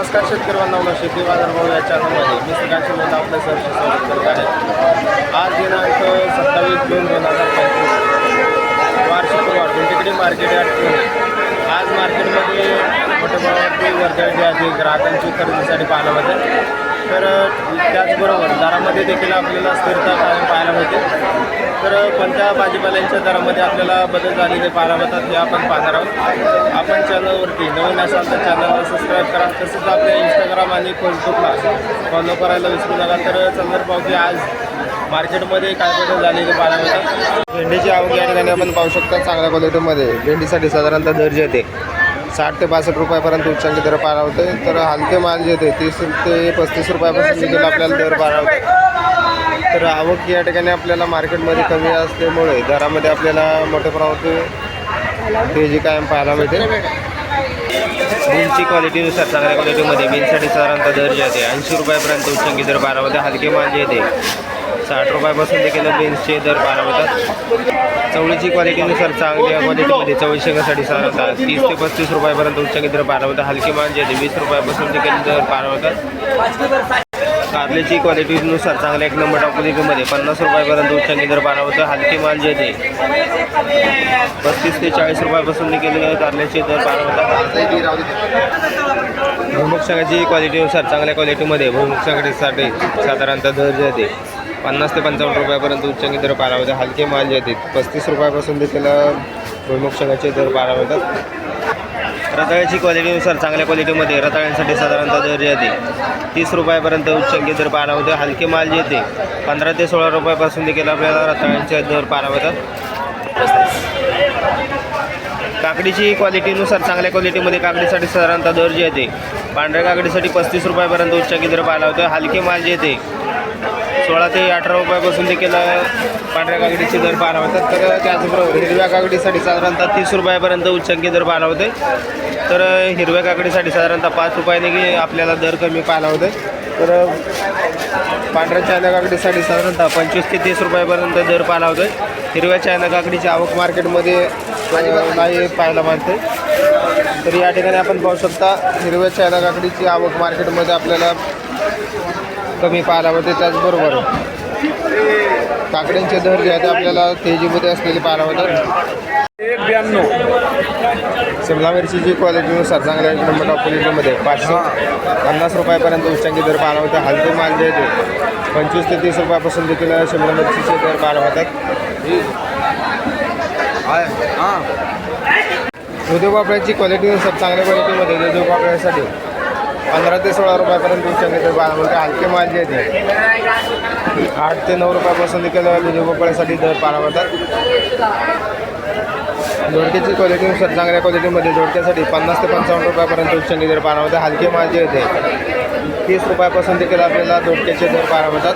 नमस्कार शेतकरी बांधवांना शेती बाजार भाव या चॅनलमध्ये मी सगळ्यांचे बोलतो आपलं सहर्ष स्वागत करत आहे. आज दिनांक सत्तावीस जून दोन हजार पंचवीस वार शुक्रवार गुंटेकडी मार्केट यार्ड पुणे आज मार्केटमध्ये मोठ्या प्रमाणावरती वर्दळ आहे ग्राहकांची खरेदीसाठी पाहायला मिळते तर त्याचबरोबर दरामध्ये देखील आपल्याला स्थिरता पाहायला मिळते. तर कोणत्या भाजीपाल्यांच्या दरामध्ये आपल्याला बदल झालेले पाहायला मिळतात हे आपण पाहणार आहोत. आपण चॅनलवरती नवीन असाल तर चॅनलला सबस्क्राईब करा. तसंच आपल्या इंस्टाग्राम आणि फेसबुकला फॉलो करायला विसरू नका. तर चंदर पाहू की आज मार्केटमध्ये काय बदल झालेले पाहायला मिळतात? भेंडीची आवक या ठिकाणी आपण पाहू शकता चांगल्या क्वालिटीमध्ये भेंडीसाठी साधारणतः दर जे येते साठ ते बासष्ट रुपयापर्यंत उच्चांकी दर पाहायला होते. तर हलके माल जे येते तीस ते पस्तीस रुपयापासून देखील आपल्याला दर पाहायला होते. तर आवक या ठिकाणी आपल्याला मार्केटमध्ये कमी असल्यामुळे दरामध्ये आपल्याला मोठ्या प्रमाणात तेजी कायम पाहायला मिळते. बीनची क्वालिटीनुसार चांगल्या क्वालिटीमध्ये बीनसाठी साधारणतः दर जे आहे ऐंशी रुपयापर्यंत उच्चांकी दर बारा होते. हलके माल जे येते साठ रुपयापासून देखील बीन्सचे दर बारा होतात. चवळीची क्वालिटीनुसार चांगल्या क्वालिटीमध्ये चवळी शेंगासाठी होतात. तीस ते पस्तीस रुपयापर्यंत उच्चांकी दर बारा होतात. हलके मांजे येते वीस रुपयापासून देखील दर बारा होतात. कारल्याची क्वालिटीनुसार चांगल्या एक नंबर क्वालिटीमध्ये पन्नास रुपयापर्यंत उच्चांकी दर बारा होतं हलके माल जे येते पस्तीस ते चाळीस रुपयापासून देखील कारल्याचे दर बारा होतात. भुमुख क्वालिटीनुसार चांगल्या क्वालिटीमध्ये भुमुख संघासाठी साधारणतः दर जे येते पन्नास ते पंचावन्न रुपयापर्यंत उच्चांकी दर बारा होते हलके माल जे आहेत पस्तीस रुपयापासून देखील भुमुख संघाचे दर बारा होतात रताळ्याची क्वालिटीनुसार चांगल्या क्वालिटीमध्ये रताळ्यांसाठी साधारणतः दर येते तीस रुपयापर्यंत उच्चांकी दर पारा होते हलके माल जे येते पंधरा ते सोळा रुपयापासून देखील आपल्याला रताळ्यांचे दर पारा होतात काकडीची क्वालिटीनुसार चांगल्या क्वालिटीमध्ये काकडीसाठी साधारणतः दर जे येते पांढऱ्या काकडीसाठी पस्तीस रुपयापर्यंत उच्चांकी दर पाहायला होतं हलके माल जे येते सोळा ते अठरा रुपयापासून देखील पांढऱ्या काकडीचे दर पाहायला होतात. तर त्याचबरोबर हिरव्या काकडीसाठी साधारणतः तीस रुपयापर्यंत उच्चांकी दर पाहायला होते. तर हिरव्या काकडीसाठी साधारणतः पाच रुपयाने की आपल्याला दर कमी पाहायला होते. तर पांढऱ्या चायना काकडीसाठी साधारणतः पंचवीस ते तीस रुपयापर्यंत दर पाहायला होते. हिरव्या चायना काकडीची आवक मार्केटमध्ये नाही पाहायला मिळते. तर या ठिकाणी आपण पाहू शकता हिरव्या चायना काकडीची आवक मार्केटमध्ये आपल्याला कमी मिळते त्याचबरोबर काकड्यांचे दर जे आहेत आपल्याला तेजीमध्ये असलेले पाहायला मिळतात एक ब्याण्णव. शिमला मिरचीची क्वालिटीनुसार चांगल्या एक नंबर टॉप क्वालिटीमध्ये पाचशे पन्नास रुपयापर्यंत उच्चांकी दर पाहायला होते हलके माल जे येते पंचवीस ते तीस रुपयापासून देखील शिमला मिरचीचे दर पाहायला होतात दुधी पापड्याची क्वालिटीनुसार चांगल्या क्वालिटीमध्ये दुधी पापड्यासाठी पंधरा ते सोळा रुपयापर्यंत उच्चांकी दर पाहायला हलके माल जे येते आठ ते नऊ रुपयापासून देखील दुधी भोपळ्यासाठी दर पारावतात होतात दोडक्याची क्वालिटीनुसार चांगल्या क्वालिटीमध्ये जोडक्यासाठी पन्नास ते पंचावन्न रुपयापर्यंत उच्चांकी दर पाहायला हलके माल जे येते तीस रुपयापासून देखील आपल्याला दोडक्याचे दर पारावतात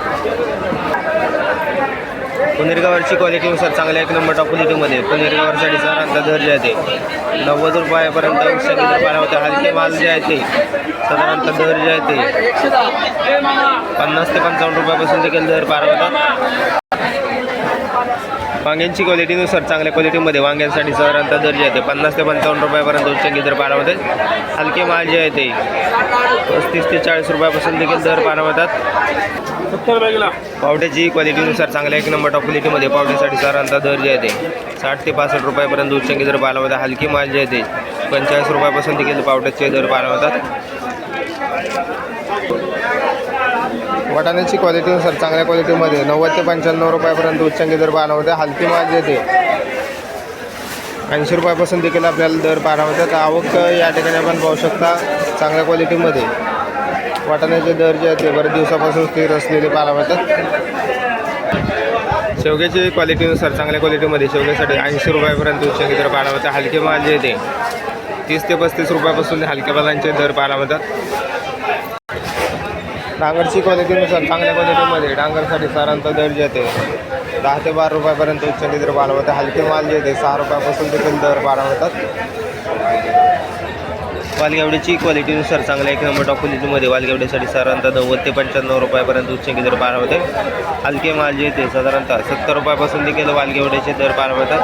होतात पुनेरगावरची क्वालिटीनुसार चांगल्या एक नंबर टॉप क्वालिटीमध्ये पुनेरगावरसाठी साधारणतः दर जे आहे ते. नव्वद रुपयापर्यंत उच्चांकी दर होते. हलके माल जे आहे ते. साधारणतः दर जे आहे ते. पन्नास ते पंचावन्न रुपयापासून देखील दर पार होतात. वांग्यांची क्वालिटीनुसार चांगल्या क्वालिटीमध्ये वांग्यांसाठी साधारणतः दर जे आहे ते पन्नास ते पंचावन्न रुपयापर्यंत उच्चांकी दर पाहायला होते हलके माल जे आहे ते पस्तीस ते चाळीस रुपयापासून देखील दर पाहायला होतात. सत्तर बॅगला. पावट्याची क्वालिटीनुसार चांगल्या एक नंबर टॉप क्वालिटीमध्ये पावट्यासाठी साधारणतः दर जे आहे ते साठ ते पासष्ट रुपयापर्यंत उच्चांकी दर पाहायला होता हलकी माल जे आहे ते पंचेचाळीस रुपयापासून देखील पावट्याचे दर पाहायला होतात. वाटाण्याची क्वालिटीनुसार चांगल्या क्वालिटीमध्ये नव्वद ते पंच्याण्णव रुपयापर्यंत उच्चांकी दर पाहायला होते हलकी माल जे आहे ते ऐंशी रुपयापासून देखील आपल्याला दर पाहायला होतात आवक या ठिकाणी आपण पाहू शकता चांगल्या क्वालिटीमध्ये. वाटाण्याचे दर जे आहेत ते बरेच दिवसापासून स्थिर असलेले पाहायला मिळतात. शेवग्याची क्वालिटीनुसार चांगल्या क्वालिटीमध्ये शेवग्यासाठी ऐंशी रुपयापर्यंत उच्चांकी दर पाहायला मिळतात हलके माल जे ते तीस ते पस्तीस रुपयापासून हलक्या मालांचे दर पाहायला मिळतात. डांगरची क्वालिटीनुसार चांगल्या क्वालिटीमध्ये डांगरसाठी साधारणतः दर जे ते दहा ते बारा रुपयापर्यंत उच्च दर पाहायला मिळतात हलके माल जे ते सहा रुपयापासून देखील दर पाहायला मिळतात. वालगावड्याची क्वालिटीनुसार चांगल्या एक नंबर टॉप क्वालिटीमध्ये वालगावड्यासाठी साधारणतः नव्वद ते पंच्याण्णव रुपयापर्यंत उच्चांकी दर पार होते. हलके माल जे ते साधारणतः सत्तर रुपयापासून देखील वालगावड्याचे दर पार होतात.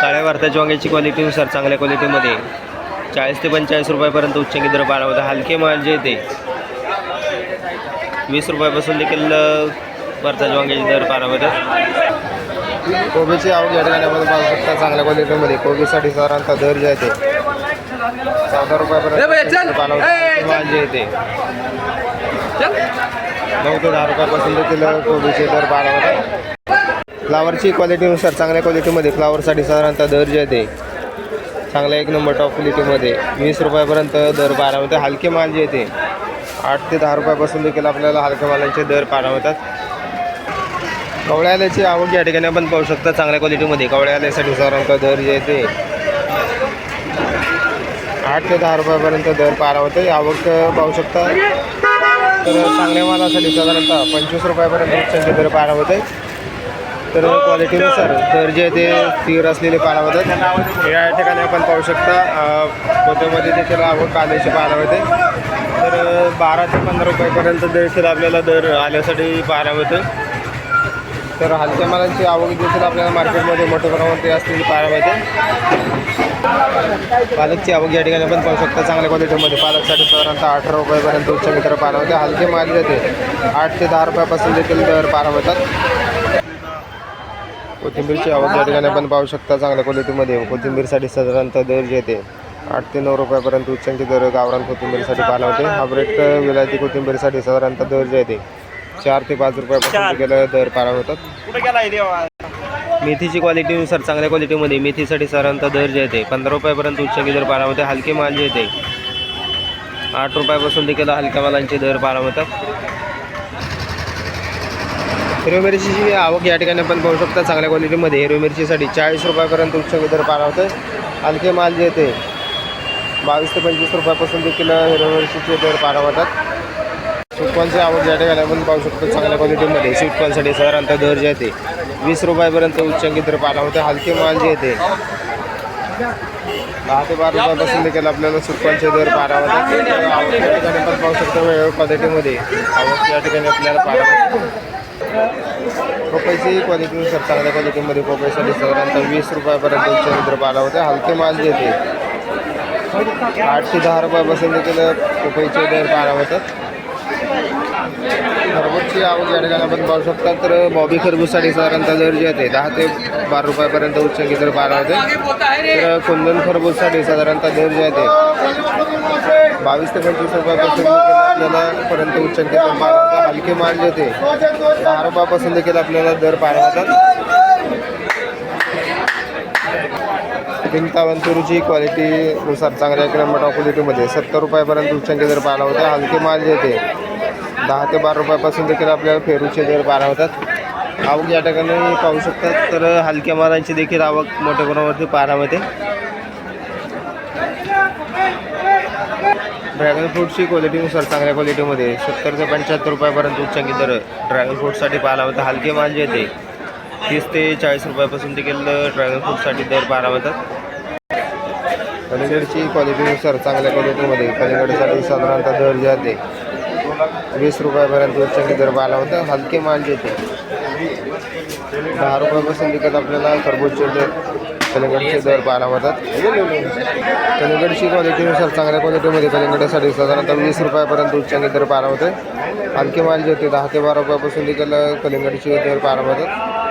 काळ्या भारताच्या वांग्याची क्वालिटीनुसार चांगल्या क्वालिटीमध्ये चाळीस ते पंचेचाळीस रुपयापर्यंत उच्चंकी दर पार होतात. हलके माल जे ते वीस रुपयापासून देखील भारताच्या वांग्याचे दर पार होतात. कोबीची आवक या ठिकाणी आपण पाहू शकता. चांगल्या क्वालिटीमध्ये कोबीसाठी साधारणतः दर जे आहे ते चौदा रुपयापर्यंत पाला माल जे ते. नऊ ते दहा रुपयापासून देखील कोबीचे दर पाला होतात फ्लावरची क्वालिटीनुसार चांगल्या क्वालिटीमध्ये फ्लावरसाठी साधारणतः दर जे आहे ते चांगल्या एक नंबर टॉप क्वालिटीमध्ये वीस रुपयापर्यंत दर होते हलके माल जे आहे ते आठ ते दहा रुपयापासून देखील आपल्याला हलक्या मालांचे दर पाला होतात आवक या ठिकाणी आपण पाहू शकता चांगल्या क्वालिटीमध्ये कवळ्या आल्यासाठी साधारणतः दर जे आहे ते आठ ते दहा रुपयापर्यंत दर पारा होते. आवक पाहू शकता. तर चांगल्या मालासाठी साधारणतः पंचवीस रुपयापर्यंत त्यांचे दर पारा होते तर क्वालिटीनुसार दर जे ते स्थिर असलेले पारा होतात. या ठिकाणी आपण पाहू शकता फोटोमध्ये देखील आवक कांद्याची पारा होते. तर बारा ते पंधरा रुपयापर्यंत देखील आपल्याला दर आल्यासाठी पाहायला होते तर हलक्या मालांची आवक देखील आपल्याला मार्केटमध्ये मोठ्या प्रमाणात असलेली पाहायला मिळते पालकची आवक या ठिकाणी पण पाहू शकता चांगल्या क्वालिटीमध्ये. पालकसाठी साधारणतः अठरा रुपयापर्यंत उच्च मित्र पाला होते हलके माल येते आठ ते दहा रुपयापासून देखील दर पारा होतात कोथिंबीरची आवक या ठिकाणी पण पाहू शकता चांगल्या क्वालिटीमध्ये. कोथिंबीरसाठी साधारणतः दर येते आठ ते नऊ रुपयापर्यंत उच्चांकी दर गावरान कोथिंबीरसाठी पाहायला होते हायब्रिड विलायती कोथिंबीरसाठी साधारणतः दर येते चार ते पाच रुपयापासून दर पारा होतात. मेथीची क्वालिटीनुसार चांगल्या क्वालिटीमध्ये मेथीसाठी साधारणतः दर जे येते पंधरा रुपयापर्यंत उच्चकी दर पारा होते हलके माल जे येते. आठ रुपयापासून देखील हलक्या मालांचे दर पारा होतात. हिरवी मिरचीची आवक या ठिकाणी आपण पाहू शकता चांगल्या क्वालिटीमध्ये हिरवी मिरचीसाठी चाळीस रुपयापर्यंत उच्च दर पारा होते. हलके माल जे येते बावीस ते पंचवीस रुपयापासून देखील हिरवी मिरचीचे दर पारा होतात आवड या ठिकाणी आपण पाहू शकतो चांगल्या क्वालिटीमध्ये स्वीटकॉर्नसाठी साधारणतः दर जे येते वीस रुपयापर्यंत उच्चांकी दर पारा होते हलके माल जे येते दहा ते बारा रुपयापासून देखील आपल्याला स्वीटकॉर्नचे दर पारा होतात आवक या ठिकाणी आपण पाहू शकतो वेगवेगळ्या क्वालिटीमध्ये आवक या ठिकाणी आपल्याला पारा होते पपईची क्वालिटीनुसार चांगल्या क्वालिटीमध्ये पपईसाठी साधारणतः वीस रुपयापर्यंत उच्च दर पाला होते हलके माल जे येते आठ ते दहा रुपयापासून देखील पपईचे दर पारा होतात खरबूजची आवक या ठिकाणी आपण पाहू शकता तर बॉबी खरबूजसाठी साधारणतः दर जे येते दहा ते बारा रुपयापर्यंत उच्चंकी दर बारा होते. तर कुंदन खरबूजसाठी साधारणतः दर जे येते बावीस ते पंचवीस रुपयापासून आपल्याला पर्यंत उच्च दर पारा होते. हलके माल जे होते दहा रुपयापासून देखील आपल्याला दर पाहायला जातात पिंकावंतूरची क्वालिटीनुसार चांगल्या किलोमीटर क्वालिटीमध्ये सत्तर रुपयापर्यंत उच्चांकी दर पाहायला होता हलके माल जे येते दहा ते बारा रुपयापासून देखील आपल्याला फेरूचे दर पाहायला होतात. आवक या ठिकाणी पाहू शकतात तर हलक्या मालांची देखील आवक मोठ्या प्रमाणावरती पाहामध्ये ड्रॅगन फ्रूटची क्वालिटीनुसार चांगल्या क्वालिटीमध्ये सत्तर ते पंच्याहत्तर रुपयापर्यंत उच्चांकी दर ड्रॅगन फ्रूटसाठी पाहायला होता हलके माल जे येते तीस ते चाळीस रुपयापासून देखील ड्रॅगन फ्रूटसाठी दर बारा होतात कलिंगडची क्वालिटीनुसार चांगल्या क्वालिटीमध्ये कलिंगडसाठी साधारणतः दर जे आहे वीस रुपयापर्यंत उच्चांकी दर पाहायला होतं. हलके माल जे ते दहा रुपयापासून देखील आपल्याला खरबूजचे दर कलिंगडचे दर पाहायला होतात. कलिंगडची क्वालिटीनुसार चांगल्या क्वालिटीमध्ये कलिंगडासाठी साधारणतः वीस रुपयापर्यंत उच्चांनी दर पाहायला होते. हलके माल जे होते दहा ते बारा रुपयापासून देखील कलिंगडचे दर पाहायला होतात.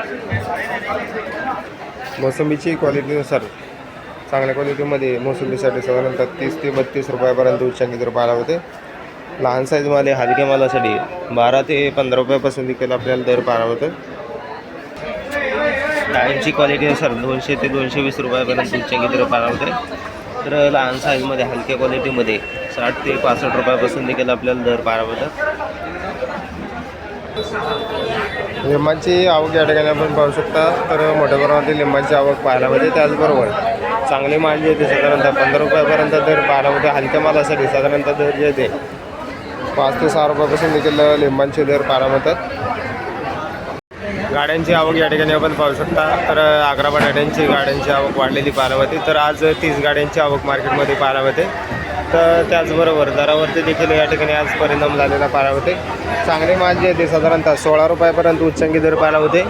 मोसंबीची क्वालिटीनुसार चांगल्या क्वालिटीमध्ये मोसंबीसाठी साधारणतः तीस ते बत्तीस रुपयापर्यंत उच्चांकी दर पाहायला होते. लहान साईजमध्ये हलक्या मालासाठी बारा ते पंधरा रुपयापासून देखील आपल्याला दर पाहायला होतं. डाळींची क्वालिटीनुसार दोनशे ते दोनशे वीस रुपयापर्यंत उच्चांकी दर पाहायला होते. तर लहान साईजमध्ये हलक्या क्वालिटीमध्ये साठ ते पासष्ट रुपयापासून देखील आपल्याला दर पाहायला होतं लिंबांची आवक या ठिकाणी आपण पाहू शकता. तर मोठ्या प्रमाणातील लिंबांची आवक पाहायला मिळते. त्याचबरोबर चांगली माल जी येते साधारणतः पंधरा रुपयापर्यंत दर पाहायला मिळते. हलक्या मालासाठी साधारणतः दर जे येते पाच ते सहा रुपयापासून देखील लिंबांचे दर पाहायला मिळतात. गाड्यांची आवक या ठिकाणी आपण पाहू शकता. तर अकरा बटाट्यांची गाड्यांची आवक वाढलेली पाहायला मिळते. तर आज तीस गाड्यांची आवक मार्केटमध्ये पाहायला मिळते. तर त्याचबरोबर दरावरती देखील या ठिकाणी आज परिणाम झालेला पाहायला होते चांगले माल जे ते साधारणतः सोळा रुपयापर्यंत उच्चांकी दर पाहायला होते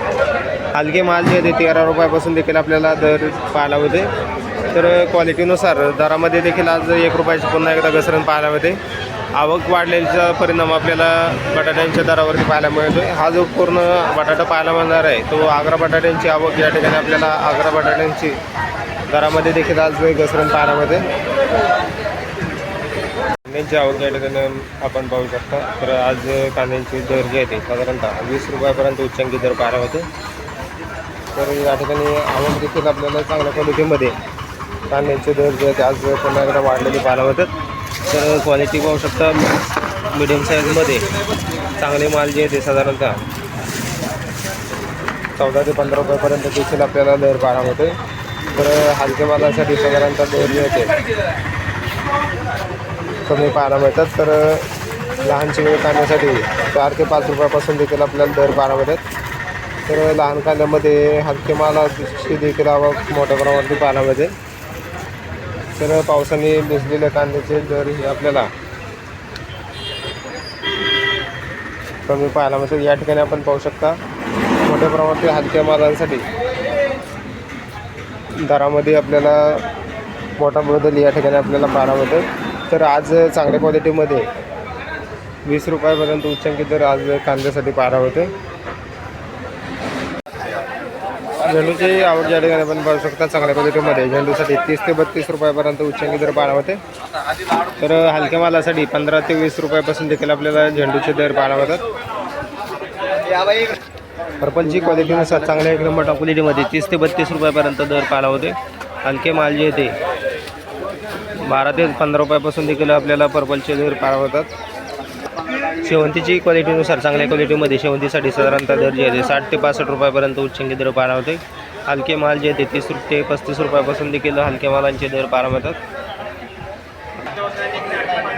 हलके माल जे ते तेरा रुपयापासून देखील आपल्याला दर पाहायला होते तर क्वालिटीनुसार दरामध्ये देखील आज एक रुपयाची पुन्हा एकदा घसरण पाहायला होते आवक वाढलेल्याचा परिणाम आपल्याला बटाट्यांच्या दरावरती पाहायला मिळतो हा जो पूर्ण बटाटा पाहायला मिळणार आहे तो आग्रा बटाट्यांची आवक या ठिकाणी आपल्याला आग्रा बटाट्यांची दरामध्ये देखील आज घसरण पाहायला मिळते. कांद्यांची आवक या ठिकाणी आपण पाहू शकता. तर आज कांद्यांचे दर जे आहे ते साधारणतः वीस रुपयापर्यंत उच्चांकी दर पारा होते तर या ठिकाणी आवक देखील आपल्याला चांगल्या क्वालिटीमध्ये कांद्यांचे दर जे आहेत आज पुन्हा एकदा वाढलेले पाहायला होतात तर क्वालिटी पाहू शकता मिडियम साईजमध्ये चांगले माल जे आहे ते साधारणतः चौदा ते पंधरा रुपयापर्यंत देखील आपल्याला दर पाहायला होते तर हलक्या मालासाठी साधारणतः दर जे आहे कमी पाहायला मिळतात. तर लहान चिवळे कांद्यासाठी चार ते पाच रुपयापासून देखील आपल्याला दर पाहायला मिळतात. तर लहान कांद्यामध्ये हलके मालाची देखील आवक मोठ्या प्रमाणावरती पाहायला मिळते. तर पावसाने भिजलेल्या कांद्याचे दर हे आपल्याला कमी पाहायला मिळतात. या ठिकाणी आपण पाहू शकता मोठ्या प्रमाणात हलक्या मालांसाठी दरामध्ये आपल्याला मोठा बदल या ठिकाणी आपल्याला पाहायला मिळतो तर आज चांगल्या क्वालिटीमध्ये वीस रुपयापर्यंत उच्चांकित दर आज कांद्यासाठी पारा होते झेंडूची आवड या ठिकाणी आपण पाहू शकता चांगल्या क्वालिटीमध्ये झेंडूसाठी तीस ते बत्तीस रुपयापर्यंत उच्चांकी दर पाहायला होते तर हलक्या मालासाठी पंधरा ते वीस रुपयापासून देखील आपल्याला झेंडूचे दर पाहायला होतात. पर्पलची क्वालिटीनुसार चांगल्या एक नंबर क्वालिटीमध्ये तीस ते बत्तीस रुपयापर्यंत दर पाळा होते हलके माल जे ते बारा ते पंधरा रुपयापासून देखील आपल्याला पर्पलचे दर पार होतात. शेवंतीची क्वालिटीनुसार चांगल्या क्वालिटीमध्ये शेवंतीसाठी साधारणतः दर जे आहे साठ ते पासष्ट रुपयापर्यंत उच्चांकी दर पार होते. हलके माल जे ते तीस ते पस्तीस रुपयापासून देखील हलक्या मालांचे दर पार मिळतात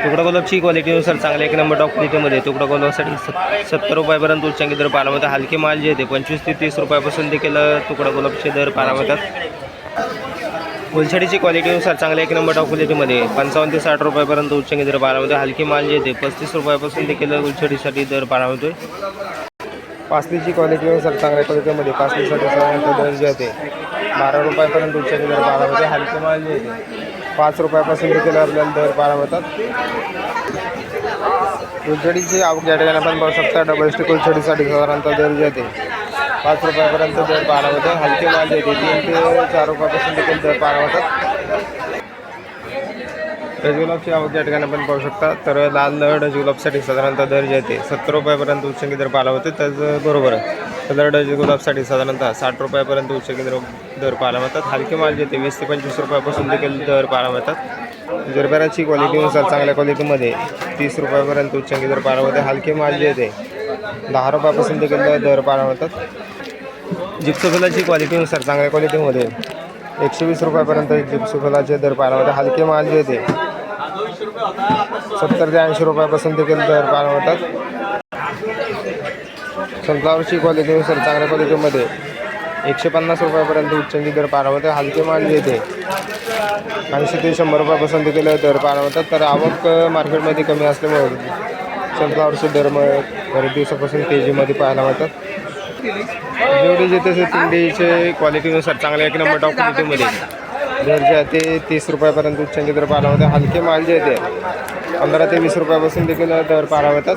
तुकडा गुलाबची क्वालिटीनुसार चांगल्या एक नंबर टॉप क्वालिटीमध्ये तुकडा गुलाबसाठी सत सत्तर रुपयापर्यंत उच्चांकी दर पार होतात. हलके माल जे आहे ते पंचवीस ते तीस रुपयापासून देखील तुकडा गुलाबचे दर पार मिळतात फुलछडीची क्वालिटीनुसार चांगल्या एक नंबर टॉप क्वालिटीमध्ये पंचावन्न ते साठ रुपयापर्यंत उच्चांकी दर बारामध्ये हलकी माल जे ते पस्तीस रुपयापासून देखील उलछडीसाठी दर बारामध्ये पासलीची क्वालिटीनुसार चांगल्या क्वालिटीमध्ये पासलीसाठी साधारणतः दर जे आहे ते बारा रुपयापर्यंत उच्चांकी दर बारामध्ये मिळते हलके माल जे आहे पाच रुपयापासून देखील आपल्याला दर बारा होतात. उलछडीची आवक या ठिकाणी आपण पाहू शकता डबल स्टिक उलछडीसाठी साधारणतः दर जे आहे ते पाच रुपयापर्यंत दर पारा होतं. हलके माल जे तीन ते चार रुपयापासून देखील दर पारा होतात. डजगुलाबची आवक या ठिकाणी आपण पाहू शकता. तर लाल डजगुलाबसाठी साधारणतः दर जे आहे ते सत्तर रुपयापर्यंत उच्चांकी दर पाहायला होते. त्याचबरोबर कलर डजगुलाबसाठी साधारणतः साठ रुपयापर्यंत उच्चांकी दर दर पाहायला मिळतात. हलके माल जे ते वीस ते पंचवीस रुपयापासून देखील दर पाहायला मिळतात. जरबेराची क्वालिटीनुसार चांगल्या क्वालिटीमध्ये तीस रुपयापर्यंत उच्चांकी दर पाहायला होते. हलके माल जे ते दहा रुपयापासून देखील दर पाहायला मिळतात. जिप्सोफिलाची क्वालिटीनुसार चांगल्या क्वालिटीमध्ये एकशे वीस रुपयापर्यंत जिप्सोफिलाचे दर पाहायला हलके माल जे ते सत्तर ते ऐंशी रुपयापासून देखील दर पाहायला मिळतात. सनफ्लावरची क्वालिटीनुसार चांगल्या क्वालिटीमध्ये एकशे पन्नास रुपयापर्यंत उच्चांची दर पाहायला मिळते हलके माल जे ते ऐंशी ते शंभर रुपयापासून देखील दर पाहायला होतात तर आवक मार्केटमध्ये कमी असल्यामुळे सनफ्लावरचे दर मग बरेच दिवसापासून तेजीमध्ये पाहायला मिळतात. जेवढे जे तसे तिंडीचे क्वालिटीनुसार चांगल्या एक नंबर टॉप क्वालिटीमध्ये दर जे आहे ते तीस रुपयापर्यंत उच्चांकी दर पाहायला हलके माल जे आहे ते पंधरा ते वीस रुपयापासून देखील दर पारावतात